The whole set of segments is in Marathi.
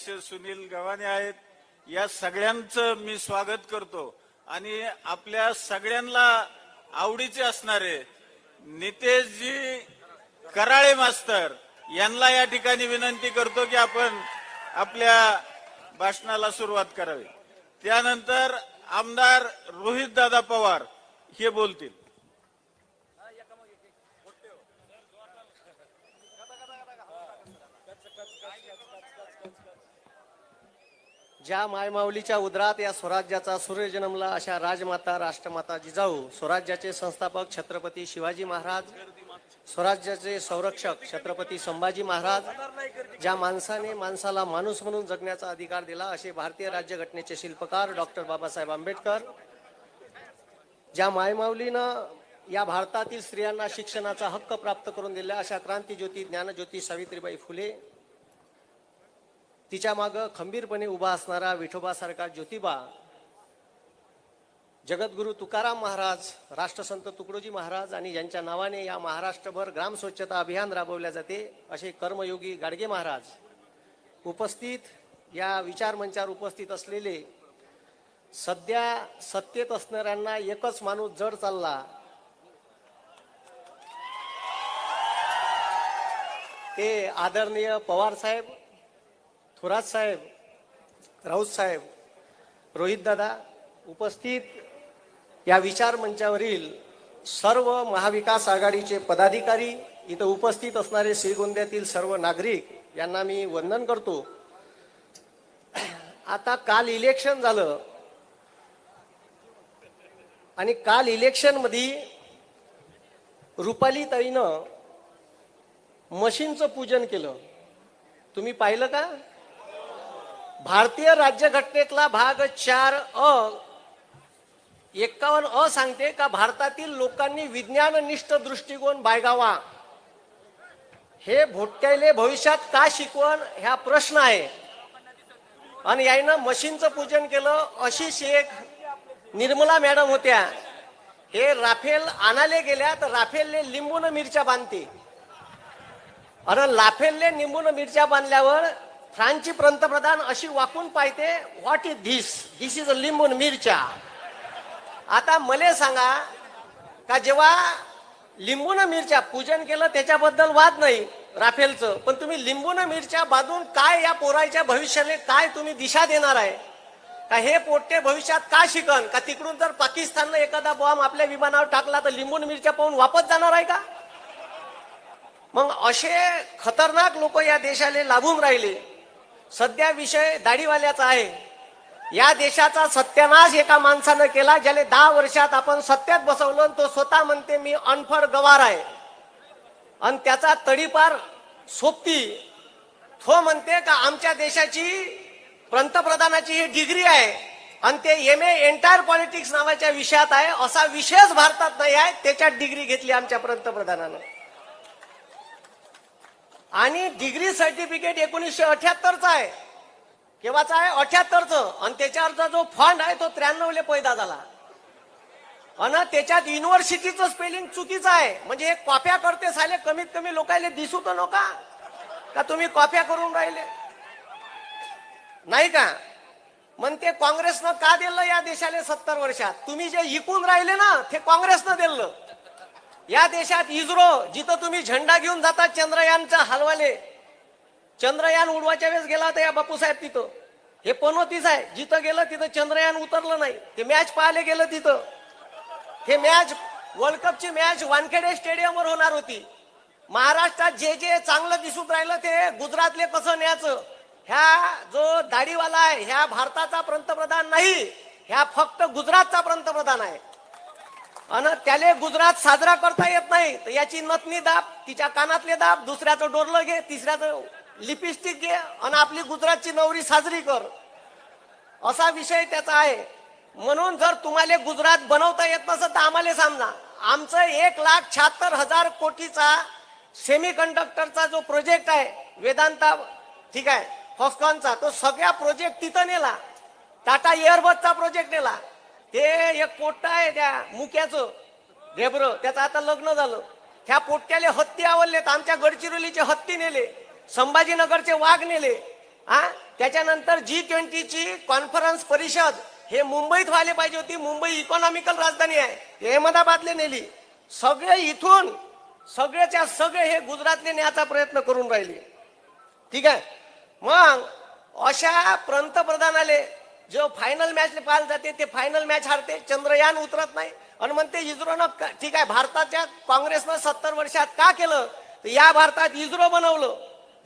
अध्यक्ष सुनील गव्हाणे आहेत. या सगळ्यांचं मी स्वागत करतो. आणि आपल्या सगळ्यांना आवडीचे असणारे नितेशजी कराळे मास्तर यांना या ठिकाणी विनंती करतो की आपण आपल्या भाषणाला सुरुवात करावी. त्यानंतर आमदार रोहित दादा पवार हे बोलतील. ज्या मायमाऊलीच्या उदरात या स्वराज्याचा सूर्य जन्मला अशा राजमाता राष्ट्रमाता जिजाऊ स्वराज्याचे संस्थापक छत्रपती शिवाजी महाराज स्वराज्याचे संरक्षक छत्रपती संभाजी महाराज ज्या माणसाने माणसाला माणूस म्हणून जगण्याचा अधिकार दिला असे भारतीय राज्यघटनेचे शिल्पकार डॉक्टर बाबासाहेब आंबेडकर ज्या मायमाऊलीनं या भारतातील स्त्रियांना शिक्षणाचा हक्क प्राप्त करून दिला अशा क्रांतीज्योती ज्ञानज्योती सावित्रीबाई फुले तिच्या मागं खंबीरपणे उभा असणारा विठोबासारखा ज्योतिबा जगद्गुरु तुकाराम महाराज राष्ट्रसंत तुकडोजी महाराज आणि यांच्या नावाने या महाराष्ट्रभर ग्राम स्वच्छता अभियान राबवल्या जाते असे कर्मयोगी गाडगे महाराज उपस्थित या विचार मंचावर उपस्थित असलेले सध्या सत्तेत असणाऱ्यांना एकच माणूस जड चालला. ते आदरणीय पवार साहेब थोरात साहेब राऊत साहेब रोहितदादा उपस्थित या विचार मंचावरील सर्व महाविकास आघाडीचे पदाधिकारी इथं उपस्थित असणारे श्रीगोंद्यातील सर्व नागरिक यांना मी वंदन करतो. आता काल इलेक्शन झालं. आणि काल इलेक्शनमध्ये रुपाली ताईनं मशीनचं पूजन केलं. तुम्ही पाहिलं का? भारतीय राज्यघटनेतला भाग चार अ एक्कावन्न अ सांगते का भारतातील लोकांनी विज्ञाननिष्ठ दृष्टिकोन बाळगावा. हे भोटक्याले भविष्यात का शिकवण? ह्या प्रश्न आहे. आणि याईनं मशीनचं पूजन केलं अशी शेख निर्मला मॅडम होत्या. हे राफेल आणाले गेल्या तर राफेलने लिंबून मिरच्या बांधते. आणि लाफेलने निंबून मिरच्या बांधल्यावर फ्रान्सची पंतप्रधान अशी वाकून पाहते what is this this is a लिंबून मिरच्या. आता मले सांगा का जेव्हा लिंबून मिरच्या पूजन केलं त्याच्याबद्दल वाद नाही राफेलचं. पण तुम्ही लिंबून मिरच्या बाजून काय या पोरायच्या भविष्याने काय तुम्ही दिशा देणार आहे? का हे पोट्टे भविष्यात का शिकन? का तिकडून जर पाकिस्ताननं एखादा बॉम्ब आपल्या विमानावर टाकला तर लिंबून मिरच्या पाहून वापस जाणार आहे का? मग असे खतरनाक लोक या देशाला लाभून राहिले. सध्या विषय दाढीवाल्याचा आहे. या देशाचा सत्यानाश एका माणसानं केला ज्याने दहा वर्षात आपण सत्यात बसवलं आणि तो स्वतः म्हणते मी अनफड गवार आहे. आणि त्याचा तडीपार सोबती तो म्हणते का आमच्या देशाची पंतप्रधानाची ही डिग्री आहे आणि ते एम ए एंटायर पॉलिटिक्स नावाच्या विषयात आहे असा विषयच भारतात नाही आहे त्याच्यात डिग्री घेतली आमच्या पंतप्रधानानं. आणि डिग्री सर्टिफिकेट एकोणीसशे अठ्याहत्तरचा आहे. केव्हाचा आहे? अठ्याहत्तरचं. आणि त्याच्यावरचा जो फंड आहे तो त्र्याण्णवले पैदा झाला. आणि त्याच्यात युनिव्हर्सिटीचं स्पेलिंग चुकीचं आहे. म्हणजे हे कॉप्या करते साले कमीत कमी लोकायले दिसू तर नका. का तुम्ही कॉप्या करून राहिले? नाही का? मग ते काँग्रेसनं का दिलं या देशाला सत्तर वर्षात? तुम्ही जे इकून राहिले ना ते काँग्रेसनं दिलं. या देशात इस्रो जिथं तुम्ही झेंडा घेऊन जाता चंद्रयानचा हलवाले. चंद्रयान उडवाच्या वेळेस गेला होता या बापूसाहेब तिथं. हे पनोतीच आहे. जिथं गेलं तिथं चंद्रयान उतरलं नाही. ते मॅच पाहायला गेलं तिथं. हे मॅच वर्ल्ड कपची मॅच वानखेडे स्टेडियमवर होणार होती. महाराष्ट्रात जे जे चांगलं दिसून राहिलं ते गुजरातले कसं न्यायचं. ह्या जो दाढीवाला आहे ह्या भारताचा पंतप्रधान नाही. ह्या फक्त गुजरातचा पंतप्रधान आहे. आणि त्याले गुजरात साजरा करता येत नाही. तर याची नथनी दाब तिच्या कानातले दाब दुसऱ्याचं डोरलं घे तिसऱ्याचं लिपस्टिक घे आणि आपली गुजरातची नवरी साजरी कर. असा विषय त्याचा आहे. म्हणून जर तुम्हाला गुजरात बनवता येत नसेल तर आम्हाला समजा आमचं एक लाख शहात्तर हजार कोटीचा सेमी कंडक्टरचा जो प्रोजेक्ट आहे वेदांता ठीक आहे फॉस्कॉनचा तो सगळ्या प्रोजेक्ट तिथं नेला. टाटा एअरबसचा प्रोजेक्ट नेला. ते एक पोट्ट आहे त्या मुक्याचं. घेबर त्याचं आता लग्न झालं. त्या पोट्ट्याले हत्ती आवडलेत. आमच्या गडचिरोलीचे हत्ती नेले. संभाजीनगरचे वाघ नेले. हा त्याच्यानंतर जी ट्वेंटीची कॉन्फरन्स परिषद. हे मुंबईत व्हायला पाहिजे होती. मुंबई इकॉनॉमिकल राजधानी आहे. अहमदाबादले नेली. सगळे इथून सगळेच्या सगळे हे गुजरातले न्यायचा प्रयत्न करून राहिले. ठीक आहे? मग अशा पंतप्रधानाले जो फायनल मॅच पाहायला जाते ते फायनल मॅच हारते. चंद्रयान उतरत नाही. आणि म्हणते इस्रोनं ठीक आहे भारताच्या काँग्रेसनं सत्तर वर्षात का केलं? तर या भारतात इस्रो बनवलं.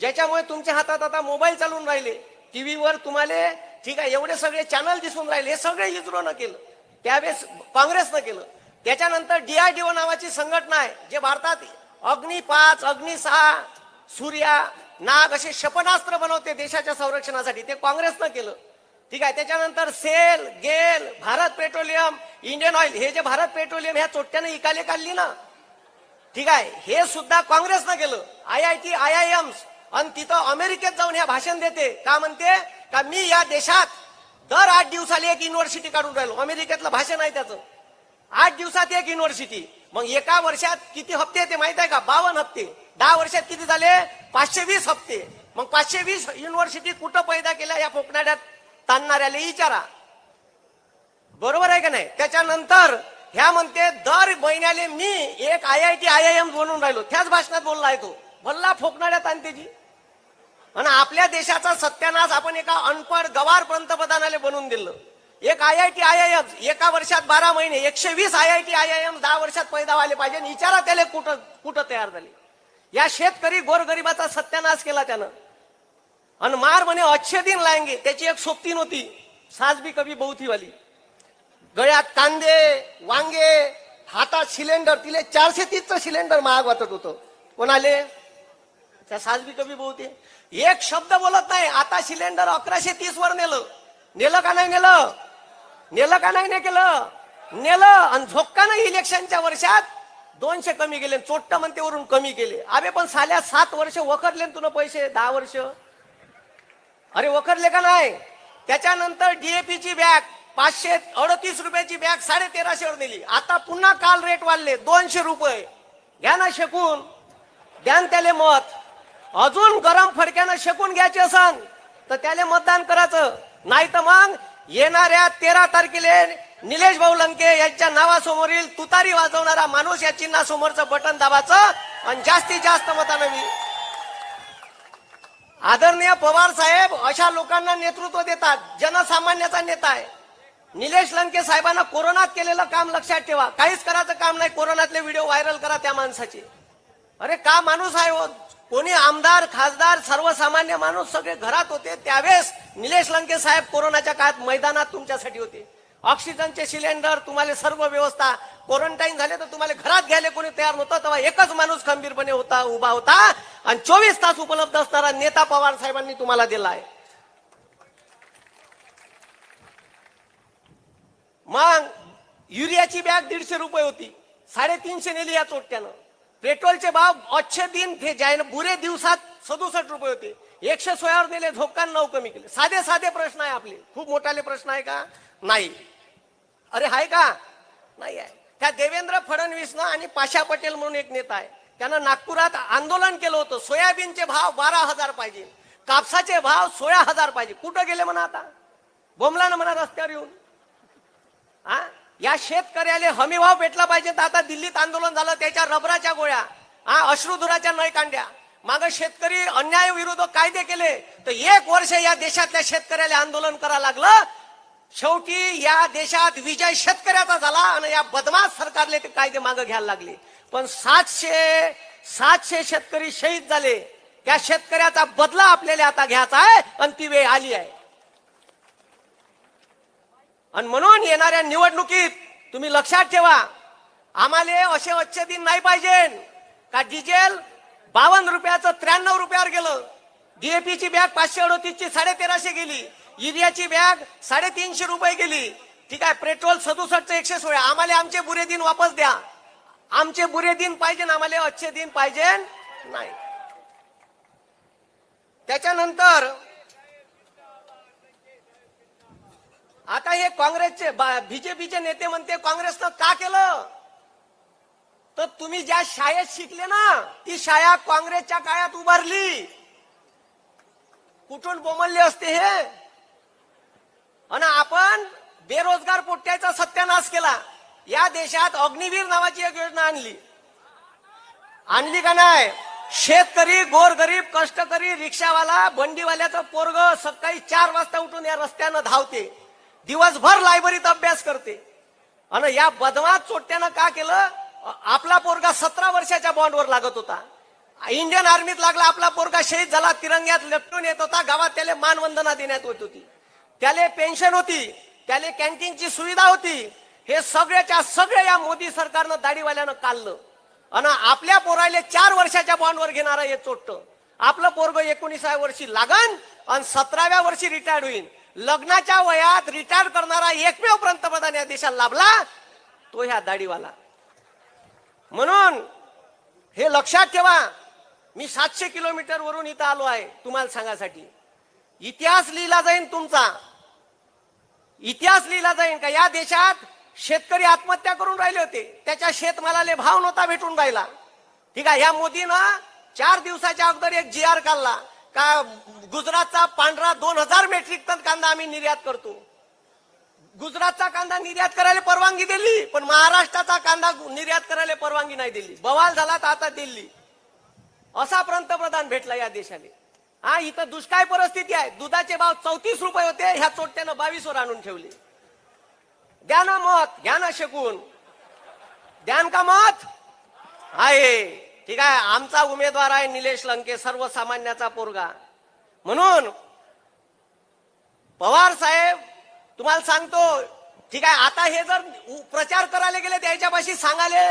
ज्याच्यामुळे तुमच्या हातात आता मोबाईल चालून राहिले. टीव्हीवर तुम्हाला ठीक आहे एवढे सगळे चॅनल दिसून राहिले. हे सगळे इस्रोनं केलं. त्यावेळेस काँग्रेसनं केलं. त्याच्यानंतर डीआरडीओ नावाची संघटना आहे जे भारतात अग्नि पाच अग्नि सहा सूर्या नाग असे क्षेपणास्त्र बनवते देशाच्या संरक्षणासाठी. ते काँग्रेसनं केलं. ठीक आहे त्याच्यानंतर सेल गेल भारत पेट्रोलियम इंडियन ऑइल हे जे भारत पेट्रोलियम ह्या चोट्यानं इकाले काढली ना ठीक आहे हे सुद्धा काँग्रेसनं केलं I I T I I Ms आणि तिथं अमेरिकेत जाऊन ह्या भाषण देते. का म्हणते? का मी या देशात दर आठ दिवसाला एक युनिव्हर्सिटी काढून राहिलो. अमेरिकेतलं भाषण आहे त्याचं. आठ दिवसात एक युनिव्हर्सिटी मग एका वर्षात किती हप्ते येते माहीत आहे का? बावन्न हप्ते. दहा वर्षात किती झाले? पाचशे वीस हप्ते. मग पाचशे वीस युनिव्हर्सिटी कुठं पैदा केल्या? या कोकणाड्यात. ताणणाऱ्याला विचारा बरोबर आहे का नाही? त्याच्यानंतर ह्या म्हणते दर महिन्याले मी एक I I T I I M बनून राहिलो. त्याच भाषणात बोलला आहे तो. भल्ला फोकणाऱ्या तांतेजी. जी आणि आपल्या देशाचा सत्यानाश आपण एका अनपढ गवार पंतप्रधानाला बनवून दिलं. एक I I T I I M एका वर्षात बारा महिने एकशे वीस I I T I I M दहा वर्षात पैदा व्हायला पाहिजे. आणि विचारा त्याला कुठं कुठं तयार झाले. या शेतकरी गोरगरिबाचा सत्यानाश केला त्यानं. आणि मार म्हणे अच्छे दिन लायंगे त्याची एक सोबतीन नव्हती. सास बी बहुतीवाली वाली गळ्यात कांदे वांगे हातात सिलेंडर तिले चारशे तीसचं सिलेंडर महाग वाटत होतं. कोणाले? त्या सासबी कवी बहुते. एक शब्द बोलत नाही. आता सिलेंडर अकराशे तीस वर नेलं. नेलं का नाही नेलं? नेलं का नाही ने केलं? नेलं. आणि झोक्कानं इलेक्शनच्या वर्षात. दोनशे कमी गेले. चोट्ट म्हणते वरून कमी केले. अबे पण साल्या सात वर्ष वखरले तुला पैसे? दहा वर्ष? अरे वखरले का नाही? त्याच्यानंतर डीएपीची बॅग पाचशे अडतीस रुपयाची बॅग साडे तेराशेवर नेली. आता पुन्हा काल रेट वाढले दोनशे रुपये. घ्या ना शेकून. द्या त्याले मत. अजून गरम फडक्यानं शेकून घ्यायचे असन तर त्याले मतदान करायचं. नाही तर मग येणाऱ्या तेरा तारखेला निलेश भाऊ लंके यांच्या नावासमोरील तुतारी वाजवणारा माणूस या चिन्हासमोरचं बटन दाबाचं आणि जास्तीत जास्त मतानं मी आदरणीय पवार साहेब अशा लोकांना नेतृत्व देतात जनसामान्याचा नेता आहे. निलेश लंके साहेबांना कोरोनात केलेलं काम लक्षात ठेवा. काहीच करायचं काम नाही कोरोनातले व्हिडिओ व्हायरल करा त्या माणसाचे. अरे का माणूस आहे हो? कोणी आमदार खासदार सर्वसामान्य माणूस सगळे घरात होते त्यावेळेस निलेश लंके साहेब कोरोनाच्या काळात मैदानात तुमच्यासाठी होते. ऑक्सिजनचे सिलेंडर तुम्हाला सर्व व्यवस्था. क्वारंटाईन झाले तर तुम्हाला घरात घ्यायला कोणी तयार नव्हतं तेव्हा एकच माणूस खंबीरपणे होता उभा होता. आणि चोवीस तास उपलब्ध असणारा नेता पवार साहेबांनी तुम्हाला दिला आहे. मग युरियाची बॅग दीडशे रुपये होती. साडेतीनशे नेली या चोट्यानं पेट्रोलचे भाव अच्छे दिन थे जाय बुरे दिवसात सदुसष्ट रुपये होते. एकशे सोळावर नेले झोकान नऊ कमी केले. साधे साधे प्रश्न आहे आपले. खूप मोठाले प्रश्न आहे का? नाही. अरे आहे का? नाही आहे. त्या देवेंद्र फडणवीसनं आणि पाशा पटेल म्हणून एक नेता आहे. त्यानं नागपुरात आंदोलन केलं होतं. सोयाबीनचे भाव बारा हजार पाहिजे. कापसाचे भाव सोळा हजार पाहिजे. कुठं गेले म्हणा आता? बोमला म्हणा रस्त्यावर येऊन. हा या शेतकऱ्याला हमी भाव भेटला पाहिजे तर आता दिल्लीत आंदोलन झालं त्याच्या रबराच्या गोळ्या. हा अश्रुधुराच्या नळकांड्या. माग शेतकरी अन्याय विरोध कायदे केले. तर एक वर्ष या देशातल्या शेतकऱ्याला आंदोलन करा लागलं. शेवटी या देशात विजय शेतकऱ्याचा झाला आणि या बदमाश सरकारले ते कायदे मागे घ्यायला लागले. पण सातशे सातशे शेतकरी शहीद झाले. त्या शेतकऱ्याचा बदला आपल्याला आता घ्यायचा आहे आणि ती वेळ आली आहे. आणि म्हणून येणाऱ्या निवडणुकीत तुम्ही लक्षात ठेवा आम्हाला असे अच्छे दिन नाही पाहिजे. का डिझेल बावन्न रुपयाचं त्र्याण्णव रुपयावर गेलं. डीएपीची बॅग पाचशे अडतीसची साडे तेराशे गेली. युरियाची बॅग साडेतीनशे रुपये गेली. ठीक आहे पेट्रोल सदुसष्ट एकशे सोळा. आम्हाला आमचे बुरे दिन वापस द्या. आमचे बुरे दिन पाहिजे आम्हाला अच्छे दिन पाहिजे नाही. त्याच्यानंतर आता हे काँग्रेसचे बीजेपीचे नेते म्हणते काँग्रेसनं का केलं? तर तुम्ही ज्या शाळेत शिकले ना ती शाळा काँग्रेसच्या काळात उभारली. कुठून बोमलले असते हे? आणि आपण बेरोजगार पोट्याचा सत्यानाश केला. या देशात अग्निवीर नावाची एक योजना आणली. आणली का नाही? शेतकरी गोरगरीब कष्टकरी रिक्षावाला बंडीवाल्याचं पोरग सकाळी चार वाजता उठून या रस्त्यानं धावते. दिवसभर लायब्ररीत अभ्यास करते. आणि या बदमात चोट्यानं का केलं? आपला पोरगा सतरा वर्षाच्या बॉन्डवर लागत होता. इंडियन आर्मीत लागला आपला पोरगा शहीद झाला तिरंग्यात लपटून येत होता गावात त्याला मानवंदना देण्यात येत होती. त्याले पेन्शन होती त्याले कॅन्टीनची सुविधा होती. हे सगळ्याच्या सगळ्या या मोदी सरकारनं दाढीवाल्यानं काढलं. आणि आपल्या पोराले चार वर्षाच्या बॉन्डवर घेणारा हे चोट्ट. आपलं पोरग एकोणीसाव्या वर्षी लागन आणि सतराव्या वर्षी रिटायर्ड होईल लग्नाच्या वयात रिटायर करणारा एकमेव पंतप्रधान या देशाला लाभला तो ह्या दाढीवाला. म्हणून हे लक्षात ठेवा मी सातशे किलोमीटर वरून इथं आलो आहे तुम्हाला सांगासाठी इतिहास लिहिला जाईन तुमचा. इतिहास लिहिला जाईन का? या देशात शेतकरी आत्महत्या करून राहिले होते. त्याच्या शेतमालाले भाव नव्हता भेटून राहिला. ठीक आहे या मोदीनं चार दिवसाच्या अगोदर एक जी आर काढला. का गुजरातचा पांढरा दोन हजार मेट्रिक टन कांदा आम्ही निर्यात करतो. गुजरातचा कांदा निर्यात करायला परवानगी दिली पण महाराष्ट्राचा कांदा निर्यात करायला परवानगी नाही दिली. बवाल झाला तर आता दिल्ली. असा पंतप्रधान भेटला या देशाने हा इथं दुष्काळ परिस्थिती आहे? दुधाचे भाव चौतीस रुपये होते ह्या चोट्यानं बावीस वर आणून ठेवले. द्या ना मत घ्या ना शकून. द्यान का मत? आहे. ठीक आहे आमचा उमेदवार आहे निलेश लंके सर्वसामान्याचा पोरगा. म्हणून पवार साहेब तुम्हाला सांगतो ठीक आहे आता हे जर प्रचार करायला गेले त्याच्यापाशी सांगाले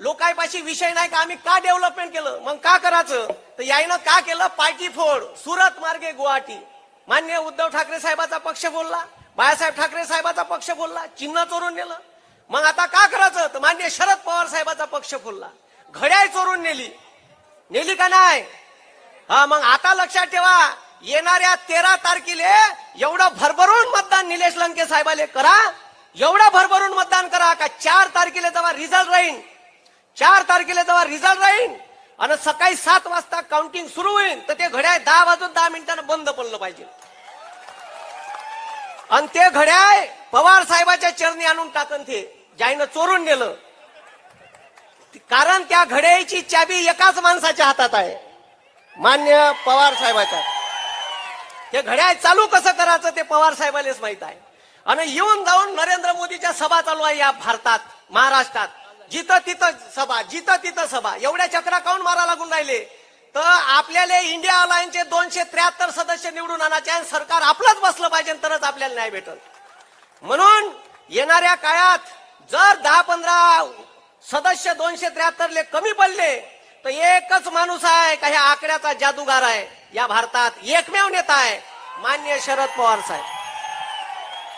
लोकांपाशी विषय नाही का? आम्ही का डेव्हलपमेंट केलं? मग का करायचं? तर याईनं का केलं? पार्टी फोड. सुरत मार्गे गुवाहाटी. मान्य उद्धव ठाकरे साहेबाचा पक्ष बोलला. बाळासाहेब ठाकरे साहेबाचा पक्ष बोलला. चिन्ह चोरून नेलं. मग आता का करायचं? तर मान्य शरद पवार साहेबाचा पक्ष बोलला. घड्याळ चोरून नेली. नेली का नाही? हा मग आता लक्षात ठेवा. येणाऱ्या तेरा तारखेले एवढं भरभरून मतदान निलेश लंके साहेबाले करा. एवढं भरभरून मतदान करा का चार तारखेला जेव्हा रिझल्ट राहील चार तारखेला जेव्हा रिझल्ट राहील आणि सकाळी सात वाजता काउंटिंग सुरू होईल तर ते घड्याळ दहा वाजून दहा मिनिटांना बंद पडलं पाहिजे. आणि ते घड्याळ पवार साहेबाच्या चरणी आणून टाकन ते ज्यानं चोरून नेलं. कारण त्या घड्याळीची चाबी एकाच माणसाच्या हातात आहे. मान्य पवार साहेबाच्या. ते घड्याळ चालू कसं करायचं ते पवार साहेबालेच माहीत आहे. आणि येऊन जाऊन नरेंद्र मोदीच्या सभा चालू आहे या भारतात महाराष्ट्रात. जिथं तिथं सभा जिथं तिथं सभा. एवढ्या चक्रा काऊन मारा लागून राहिले? तर आपल्याला इंडिया अलायन्सचे दोनशे त्र्याहत्तर सदस्य निवडून आणायचे आणि सरकार आपलंच बसलं पाहिजे तरच आपल्याला न्याय भेटल. म्हणून येणाऱ्या काळात जर दहा पंधरा सदस्य दोनशे त्र्याहत्तरले कमी पडले तर एकच माणूस आहे का ह्या आकड्याचा जादूगार आहे? या भारतात एकमेव नेता आहे मान्य शरद पवार साहेब.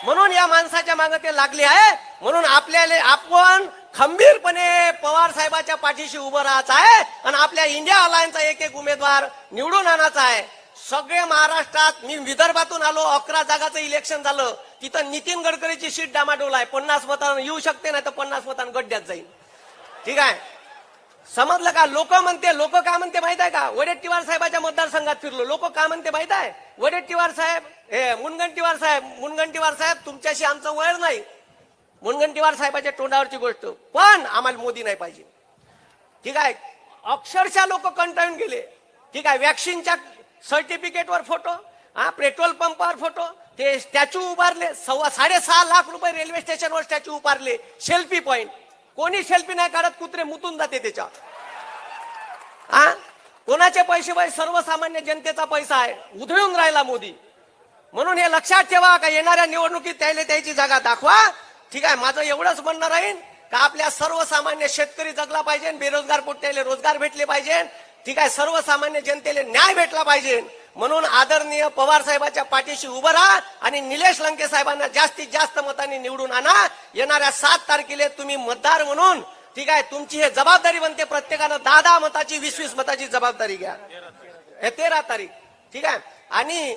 म्हणून या माणसाच्या मागे ते लागले आहे. म्हणून आपल्याला आपण खंबीरपणे पवार साहेबाच्या पाठीशी उभं राहायचं आहे आणि आपल्या इंडिया अलायन्सचा एक एक उमेदवार निवडून आणायचा आहे. सगळे महाराष्ट्रात मी विदर्भातून आलो अकरा जागाचं इलेक्शन झालं. तिथं नितीन गडकरीची सीट डामाडोल आहे. पन्नास मतांना येऊ शकते नाही तर पन्नास मतांना गड्ड्यात जाईल ठीक आहे? समजलं का? लोक म्हणते लोक काय म्हणते माहीत आहे का? वडेट्टीवार साहेबाच्या मतदारसंघात फिरलो. लोक काय म्हणते माहीत आहे? वडेट्टीवार साहेब हे मुनगंटीवार साहेब मुनगंटीवार साहेब तुमच्याशी आमचं वैर नाही. मुनगंटीवार साहेबाच्या तोंडावरची गोष्ट. पण आम्हाला मोदी नाही पाहिजे. ठीक आहे? अक्षरशः लोक कंटाळून गेले. ठीक आहे? वॅक्सिनच्या सर्टिफिकेटवर फोटो हा पेट्रोल पंपावर फोटो ते स्टॅच्यू उभारले. सव्वा साडेसहा लाख रुपये रेल्वे स्टेशनवर स्टॅच्यू उभारले. सेल्फी पॉईंट कोणी सेल्फी नाही काढत कुत्रे मुतून जाते त्याच्या हा? कोणाचे पैसे बाई? सर्वसामान्य जनतेचा पैसा आहे. उधळून राहिला मोदी. म्हणून हे लक्षात ठेवा का येणाऱ्या निवडणुकीत त्याला त्याची जागा दाखवा. ठीक आहे माझं एवढंच म्हणणं राहील का आपल्या सर्वसामान्य शेतकरी जगला पाहिजे बेरोजगार पोट्याले रोजगार भेटले पाहिजे ठीक आहे सर्वसामान्य जनतेला न्याय भेटला पाहिजे. म्हणून आदरणीय पवार साहेबाच्या पाठीशी उभं राहा आणि निलेश लंके साहेबांना जास्तीत जास्त मतांनी निवडून आणा. येणाऱ्या सात तारखेला तुम्ही मतदार म्हणून ठीक आहे तुमची हे जबाबदारी बनते. प्रत्येकानं दहा दहा मताची वीस वीस मताची जबाबदारी घ्या. हे तेरा तारीख ठीक आहे. आणि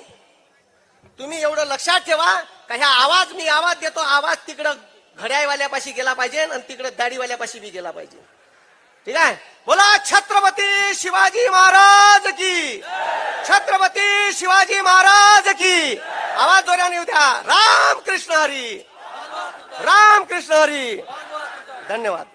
तुम्ही एवढं लक्षात ठेवा का ह्या आवाज मी आवाज देतो आवाज तिकडं घड्याळवाल्यापाशी गेला पाहिजे आणि तिकडं दाढीवाल्यापाशी बी गेला पाहिजे. ठीक आहे? बोला छत्रपती शिवाजी महाराज की. छत्रपती शिवाजी महाराज की. आवाज जोराने येऊ द्या. राम कृष्ण हरी. राम कृष्ण हरी. धन्यवाद.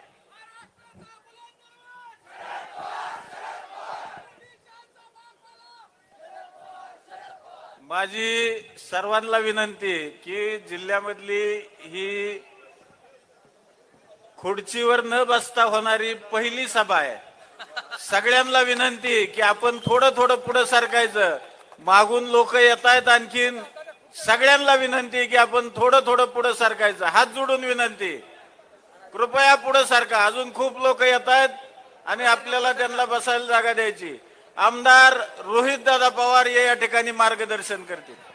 माझी सर्वांना विनंती की जिल्ह्यामधली ही खुर्चीवर न बसता होणारी पहिली सभा आहे. सगळ्यांना विनंती की आपण थोडं थोडं पुढे सरकायचं. मागून लोक येत आहेत आणखीन. सगळ्यांना विनंती की आपण थोडं थोडं पुढे सरकायचं. हात जोडून विनंती. कृपया पुढे सारखा अजून खूप लोक येत आहेत आणि आपल्याला त्यांना बसायला जागा द्यायची. आमदार रोहित दादा पवार हे या ठिकाणी मार्गदर्शन करतील.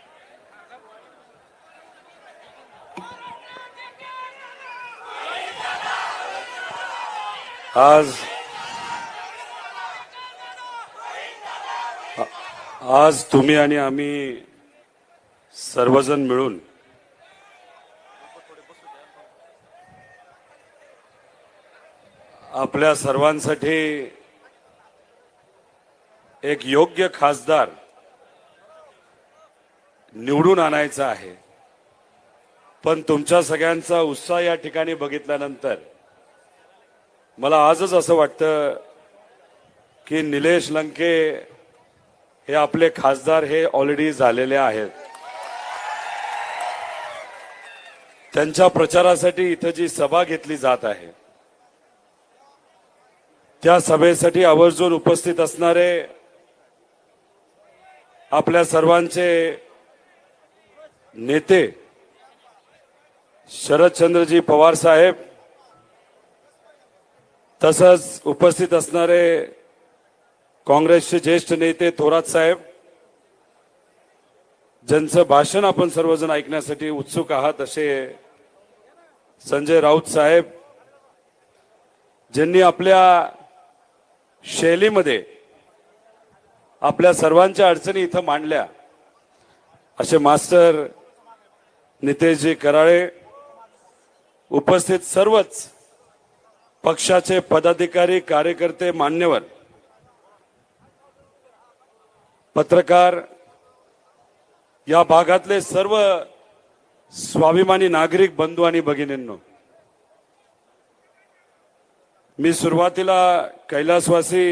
आज आज तुम्ही आणि आम्ही सर्वजण मिळून आपल्या सर्वांसाठी एक योग्य खासदार निवडून आणायचा आहे. पण तुमच्या सगळ्यांचा उत्साह या ठिकाणी बघितल्यानंतर मला आजच असं वाटतं की निलेश लंके हे आपले खासदार हे ऑलरेडी झालेले आहेत. त्यांच्या प्रचारासाठी इथं जी सभा घेतली जात आहे त्या सभेसाठी आवर्जून उपस्थित असणारे आपल्या सर्वांचे नेते शरदचंद्रजी पवार साहेब तसंच उपस्थित असणारे काँग्रेसचे ज्येष्ठ नेते थोरात साहेब ज्यांचं भाषण आपण सर्वजण ऐकण्यासाठी उत्सुक आहात असे संजय राऊत साहेब ज्यांनी आपल्या शैलीमध्ये आपल्या सर्वांच्या अडचणी इथं मांडल्या असे मास्टर नितेशजी कराळे उपस्थित सर्वच पक्षाचे पदाधिकारी कार्यकर्ते मान्यवर पत्रकार या भागातले सर्व स्वाभिमानी नागरिक बंधू आणि भगिनींनो मी सुरुवातीला कैलासवासी